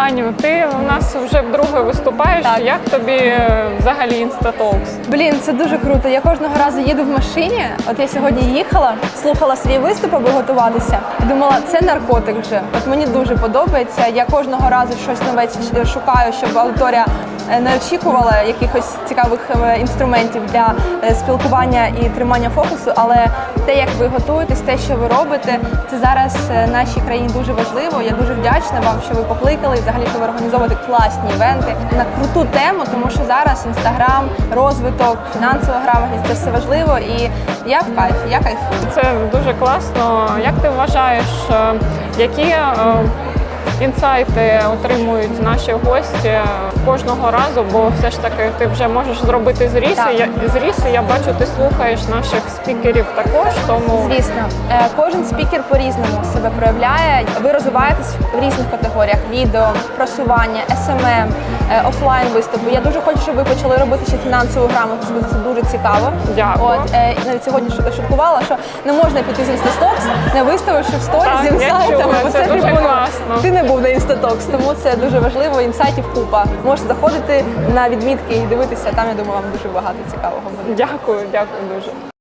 Аню, ти у нас вже вдруге виступаєш. Так. Як тобі е, взагалі інстатокс? Блін, це дуже круто. Я кожного разу їду в машині. От я сьогодні їхала, слухала свій виступ, аби готуватися. І думала, це наркотик вже. От мені дуже подобається. Я кожного разу щось нове шукаю, щоб аудиторія не очікувала якихось цікавих е, інструментів для е, спілкування і тримання фокусу. Але те, як ви готуєтесь, те, що ви робите, це зараз е, нашій країні дуже важливо. Я дуже вдячна вам, що ви покликали і взагалі, що ви організовуєте класні івенти на круту тему, тому що зараз інстаграм, розвиток, фінансова грамотність це все важливо. І я в кайфі, я кайфую. Це дуже класно. Як ти вважаєш, е, які е, інсайти отримують наші гості кожного разу? Бо все ж таки ти вже можеш зробити зріси. Я зріси, я бачу, ти слухаєш наших спікерів також. Тому Звісно, Е, кожен спікер по-різному себе проявляє. Ви розвиваєтесь в різних категоріях: відео, просування, SMM, е, офлайн виступи. Я дуже хочу, щоб ви почали робити ще фінансову грамотність, бо це дуже цікаво. Дякую. От е, навіть сьогодні шу- шуткувала, що не можна піти з інстастокс, не виставивши в сторі з інсайтами. бо це дуже типу. Ти не був на інстатокс, тому це дуже важливо. Інсайтів купа. Можете заходити на відмітки і дивитися. Там я думаю, вам дуже багато цікавого буде. дякую, дякую дуже.